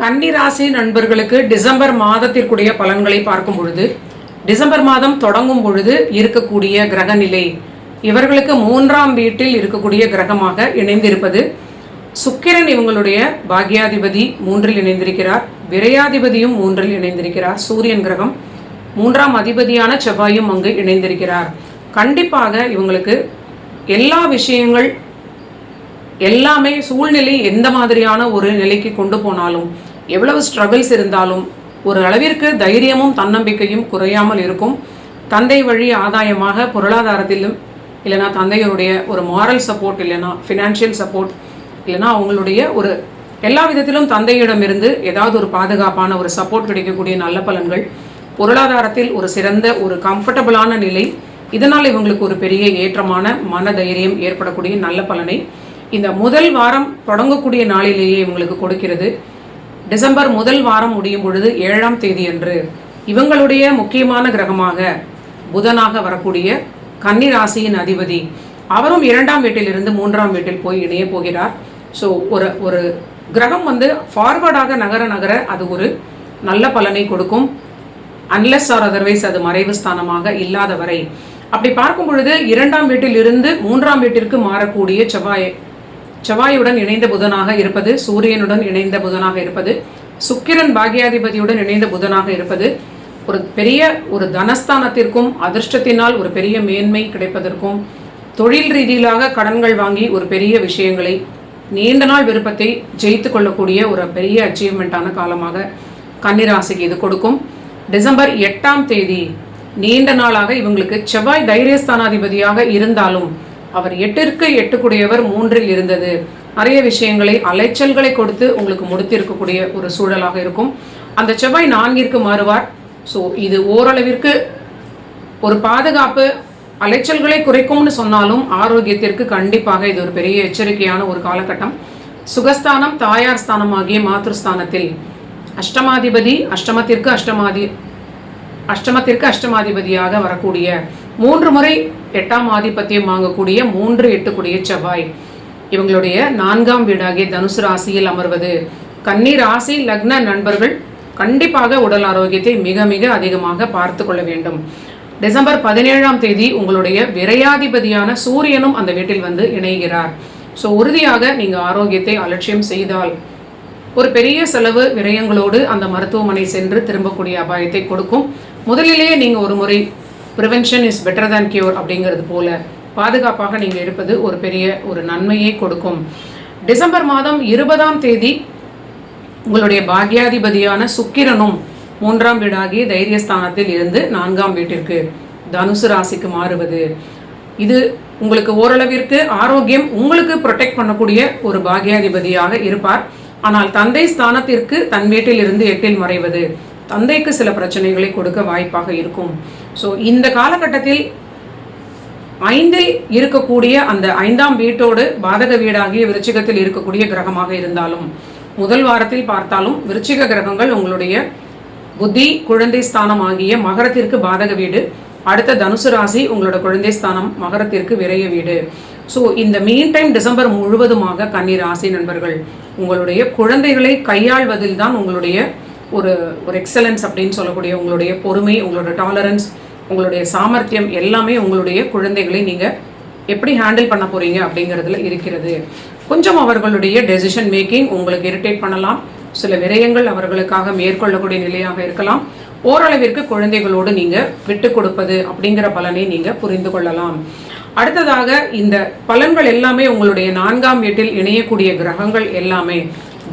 கன்னிராசி நண்பர்களுக்கு டிசம்பர் மாதத்திற்குரிய பலன்களை பார்க்கும் பொழுது டிசம்பர் மாதம் தொடங்கும் பொழுது இருக்கக்கூடிய கிரக நிலை இவர்களுக்கு மூன்றாம் வீட்டில் இருக்கக்கூடிய கிரகமாக இணைந்திருப்பது சுக்கிரன் இவங்களுடைய பாக்யாதிபதி மூன்றில் இணைந்திருக்கிறார் விரையாதிபதியும் மூன்றில் இணைந்திருக்கிறார் சூரியன் கிரகம் மூன்றாம் அதிபதியான செவ்வாயும் அங்கு இணைந்திருக்கிறார். கண்டிப்பாக இவங்களுக்கு எல்லா விஷயங்கள் எல்லாமே சூழ்நிலை எந்த மாதிரியான ஒரு நிலைக்கு கொண்டு போனாலும் எவ்வளவு ஸ்ட்ரகிள்ஸ் இருந்தாலும் ஒரு அளவிற்கு தைரியமும் தன்னம்பிக்கையும் குறையாமல் இருக்கும். தந்தை வழி ஆதாயமாக பொருளாதாரத்திலும் இல்லைனா தந்தையருடைய ஒரு மாரல் சப்போர்ட் இல்லைனா ஃபினான்ஷியல் சப்போர்ட் இல்லைனா அவங்களுடைய ஒரு எல்லா விதத்திலும் தந்தையிடமிருந்து ஏதாவது ஒரு பாதுகாப்பான ஒரு சப்போர்ட் கிடைக்கக்கூடிய நல்ல பலன்கள் பொருளாதாரத்தில் ஒரு சிறந்த ஒரு கம்ஃபர்டபுளான நிலை இதனால் இவங்களுக்கு ஒரு பெரிய ஏற்றமான மன தைரியம் ஏற்படக்கூடிய நல்ல பலனை இந்த முதல் வாரம் தொடங்கக்கூடிய நாளிலேயே இவங்களுக்கு கொடுக்கிறது. டிசம்பர் முதல் வாரம் முடியும் பொழுது ஏழாம் தேதி அன்று இவங்களுடைய முக்கியமான கிரகமாக புதனாக வரக்கூடிய கன்னி ராசியின் அதிபதி அவரும் இரண்டாம் வீட்டிலிருந்து மூன்றாம் வீட்டில் போய் இணைய போகிறார். ஸோ ஒரு ஒரு கிரகம் வந்து ஃபார்வர்டாக நகர நகர அது ஒரு நல்ல பலனை கொடுக்கும். அன்லெஸ் ஆர் அதர்வைஸ் அது மறைவு ஸ்தானமாக இல்லாத வரை அப்படி பார்க்கும் பொழுது இரண்டாம் வீட்டில் இருந்து மூன்றாம் வீட்டிற்கு மாறக்கூடிய செவ்வாய் செவ்வாயுடன் இணைந்த புதனாக இருப்பது சூரியனுடன் இணைந்த புதனாக இருப்பது சுக்கிரன் பாக்யாதிபதியுடன் இணைந்த புதனாக இருப்பது ஒரு பெரிய ஒரு தனஸ்தானத்திற்கும் அதிர்ஷ்டத்தினால் ஒரு பெரிய மேன்மை கிடைப்பதற்கும் தொழில் ரீதியிலாக கடன்கள் வாங்கி ஒரு பெரிய விஷயங்களை நீண்ட நாள் விருப்பத்தை ஜெயித்து கொள்ளக்கூடிய ஒரு பெரிய அச்சீவ்மெண்ட்டான காலமாக கன்னிராசிக்கு இது கொடுக்கும். டிசம்பர் எட்டாம் தேதி நீண்ட நாளாக இவங்களுக்கு செவ்வாய் தைரியஸ்தானாதிபதியாக இருந்தாலும் அவர் எட்டிற்கு எட்டுக்குடையவர் மூன்றில் இருந்தது. நிறைய விஷயங்களை அலைச்சல்களை கொடுத்து உங்களுக்கு முடித்திருக்கக்கூடிய ஒரு சூழலாக இருக்கும். அந்த செவ்வாய் நான்கிற்கு மாறுவார். ஸோ இது ஓரளவிற்கு ஒரு பாதுகாப்பு அலைச்சல்களை குறைக்கும்னு சொன்னாலும் ஆரோக்கியத்திற்கு கண்டிப்பாக இது ஒரு பெரிய எச்சரிக்கையான ஒரு காலகட்டம். சுகஸ்தானம் தாயார் ஸ்தானம் ஆகிய மாத்ருஸ்தானத்தில் அஷ்டமாதிபதி அஷ்டமத்திற்கு அஷ்டமாதி அஷ்டமத்திற்கு அஷ்டமாதிபதியாக வரக்கூடிய மூன்று முறை எட்டாம் ஆதிபத்தியம் வாங்கக்கூடிய மூன்று எட்டுக்குடிய செவ்வாய். இவங்களுடைய நான்காம் வீடாகிய தனுசு ராசியில் அமர்வது. கன்னி ராசி லக்ன நண்பர்கள் கண்டிப்பாக உடல் ஆரோக்கியத்தை மிக மிக அதிகமாக பார்த்து கொள்ள வேண்டும். டிசம்பர் பதினேழாம் தேதி உங்களுடைய விரையாதிபதியான சூரியனும் அந்த வீட்டில் வந்து இணைகிறார். ஸோ உறுதியாக நீங்கள் ஆரோக்கியத்தை அலட்சியம் செய்தால் ஒரு பெரிய செலவு விரயங்களோடு அந்த மருத்துவமனை சென்று திரும்பக்கூடிய அபாயத்தை கொடுக்கும். முதலிலேயே நீங்கள் ஒரு முறை prevention is better than cure அப்படிங்கிறது போல பாதுகாப்பாக நீங்கள் இருப்பது ஒரு பெரிய ஒரு நன்மையை கொடுக்கும். டிசம்பர் மாதம் இருபதாம் தேதி உங்களுடைய பாக்யாதிபதியான சுக்கிரனும் மூன்றாம் வீடாகிய தைரியஸ்தானத்தில் இருந்து நான்காம் வீட்டிற்கு தனுசு ராசிக்கு மாறுவது. இது உங்களுக்கு ஓரளவிற்கு ஆரோக்கியம் உங்களுக்கு ப்ரொடெக்ட் பண்ணக்கூடிய ஒரு பாக்யாதிபதியாக இருப்பார். ஆனால் தந்தை ஸ்தானத்திற்கு தன் வீட்டில் இருந்து எட்டில் மறைவது தந்தைக்கு சில பிரச்சனைகளை கொடுக்க வாய்ப்பாக இருக்கும். ஸோ இந்த காலகட்டத்தில் ஐந்தில் இருக்கக்கூடிய அந்த ஐந்தாம் வீட்டோடு பாதக வீடாகிய விருச்சிகத்தில் இருக்கக்கூடிய கிரகமாக இருந்தாலும் முதல் வாரத்தில் பார்த்தாலும் விருச்சிக கிரகங்கள் உங்களுடைய புத்தி குழந்தை ஸ்தானம் ஆகிய மகரத்திற்கு பாதக வீடு அடுத்த தனுசு ராசி உங்களோட குழந்தை ஸ்தானம் மகரத்திற்கு விரைய வீடு. ஸோ இந்த மீன் டைம் டிசம்பர் முழுவதுமாக கன்னி ராசி நண்பர்கள் உங்களுடைய குழந்தைகளை கையாள்வதில் தான் உங்களுடைய ஒரு ஒரு எக்ஸலன்ஸ் அப்படின்னு சொல்லக்கூடிய உங்களுடைய பொறுமை உங்களோட டாலரன்ஸ் உங்களுடைய சாமர்த்தியம் எல்லாமே உங்களுடைய குழந்தைகளை நீங்கள் எப்படி ஹேண்டில் பண்ண போகிறீங்க அப்படிங்கிறதுல இருக்கிறது. கொஞ்சம் அவர்களுடைய டெசிஷன் மேக்கிங் உங்களுக்கு இரிட்டேட் பண்ணலாம். சில விரயங்கள் அவர்களுக்காக மேற்கொள்ளக்கூடிய நிலையாக இருக்கலாம். ஓரளவிற்கு குழந்தைகளோடு நீங்கள் விட்டு கொடுப்பது அப்படிங்கிற பலனை நீங்கள் புரிந்து கொள்ளலாம். அடுத்ததாக இந்த பலன்கள் எல்லாமே உங்களுடைய நான்காம் வீட்டில் இணையக்கூடிய கிரகங்கள் எல்லாமே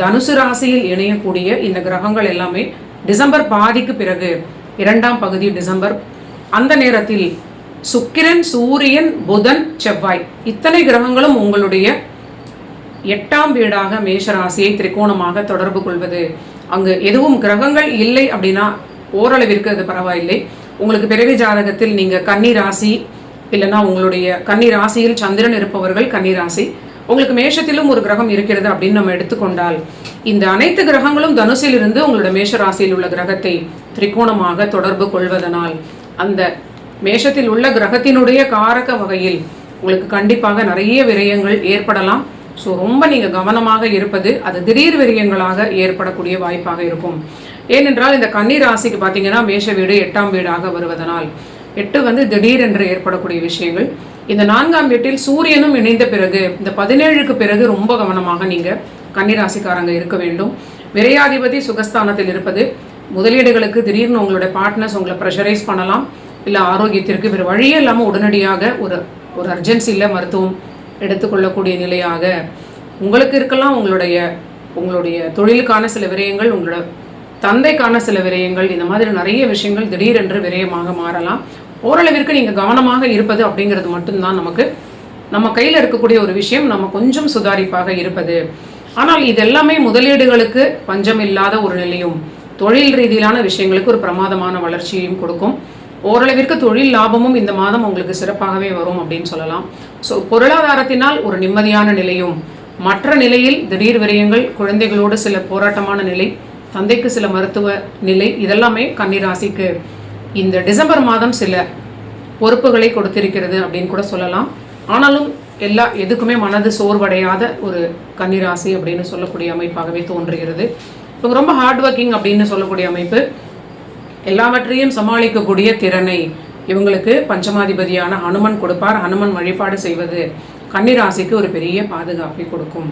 தனுசு ராசியில் இணையக்கூடிய இந்த கிரகங்கள் எல்லாமே டிசம்பர் பாதிக்கு பிறகு இரண்டாம் பகுதி டிசம்பர் அந்த நேரத்தில் சுக்கிரன் சூரியன் புதன் செவ்வாய் இத்தனை கிரகங்களும் உங்களுடைய எட்டாம் வீடாக மேஷராசியை திரிகோணமாக தொடர்பு கொள்வது. அங்கு எதுவும் கிரகங்கள் இல்லை அப்படின்னா ஓரளவிற்கு அது பரவாயில்லை. உங்களுக்கு பிறவி ஜாதகத்தில் நீங்கள் கன்னி ராசி இல்லைன்னா உங்களுடைய கன்னி ராசியில் சந்திரன் இருப்பவர்கள் கன்னி ராசி. உங்களுக்கு மேஷத்திலும் ஒரு கிரகம் இருக்கிறது அப்படின்னு நம்ம எடுத்துக்கொண்டால் இந்த அனைத்து கிரகங்களும் தனுசிலிருந்து உங்களோட மேஷ ராசியில் உள்ள கிரகத்தை திரிகோணமாக தொடர்பு கொள்வதனால் அந்த மேஷத்தில் உள்ள கிரகத்தினுடைய காரக வகையில் உங்களுக்கு கண்டிப்பாக நிறைய விரயங்கள் ஏற்படலாம். ஸோ ரொம்ப நீங்கள் கவனமாக இருப்பது அது திடீர் விரயங்களாக ஏற்படக்கூடிய வாய்ப்பாக இருக்கும். ஏனென்றால் இந்த கன்னி ராசிக்கு பார்த்தீங்கன்னா மேஷ வீடு எட்டாம் வீடாக வருவதனால் எட்டு வந்து திடீர் என்று ஏற்படக்கூடிய விஷயங்கள். இந்த நான்காம் வீட்டில் சூரியனும் இணைந்த பிறகு இந்த பதினேழுக்கு பிறகு ரொம்ப கவனமாக நீங்கள் கன்னிராசிக்காரங்க இருக்க வேண்டும். விரையாதிபதி சுகஸ்தானத்தில் இருப்பது முதலீடுகளுக்கு திடீர்னு உங்களுடைய பார்ட்னர்ஸ் உங்களை ப்ரெஷரைஸ் பண்ணலாம். இல்லை ஆரோக்கியத்திற்கு வேறு வழியே இல்லாமல் உடனடியாக ஒரு ஒரு அர்ஜென்சியில் மருத்துவம் எடுத்துக்கொள்ளக்கூடிய நிலையாக உங்களுக்கு இருக்கலாம். உங்களுடைய உங்களுடைய தொழிலுக்கான சில விரயங்கள் உங்களோட தந்தைக்கான சில விரயங்கள் இந்த மாதிரி நிறைய விஷயங்கள் திடீரென்று விரயமாக மாறலாம். ஓரளவிற்கு நீங்கள் கவனமாக இருப்பது அப்படிங்கிறது மட்டும்தான் நமக்கு நம்ம கையில் இருக்கக்கூடிய ஒரு விஷயம். நம்ம கொஞ்சம் சுதாரிப்பாக இருப்பது. ஆனால் இது எல்லாமே முதலீடுகளுக்கு பஞ்சம் இல்லாத ஒரு நிலையும். தொழில் ரீதியிலான விஷயங்களுக்கு ஒரு பிரமாதமான வளர்ச்சியையும் கொடுக்கும். ஓரளவிற்கு தொழில் லாபமும் இந்த மாதம் உங்களுக்கு சிறப்பாகவே வரும் அப்படின்னு சொல்லலாம். ஸோ பொருளாதாரத்தினால் ஒரு நிம்மதியான நிலையும் மற்ற நிலையில் திடீர் விரயங்கள் குழந்தைகளோடு சில போராட்டமான நிலை தந்தைக்கு சில மருத்துவ நிலை இதெல்லாமே கன்னிராசிக்கு இந்த டிசம்பர் மாதம் சில பொறுப்புகளை கொடுத்திருக்கிறது அப்படின்னு கூட சொல்லலாம். ஆனாலும் எல்லா எதுக்குமே மனது சோர்வடையாத ஒரு கன்னிராசி அப்படின்னு சொல்லக்கூடிய அமைப்பாகவே தோன்றுகிறது. இவங்க ரொம்ப ஹார்ட் ஒர்க்கிங் அப்படின்னு சொல்லக்கூடிய அமைப்பு. எல்லாவற்றையும் சமாளிக்கக்கூடிய திறனை இவங்களுக்கு பஞ்சமாதிபதியான ஹனுமன் கொடுப்பார். ஹனுமன் வழிபாடு செய்வது கன்னிராசிக்கு ஒரு பெரிய பாதுகாப்பை கொடுக்கும்.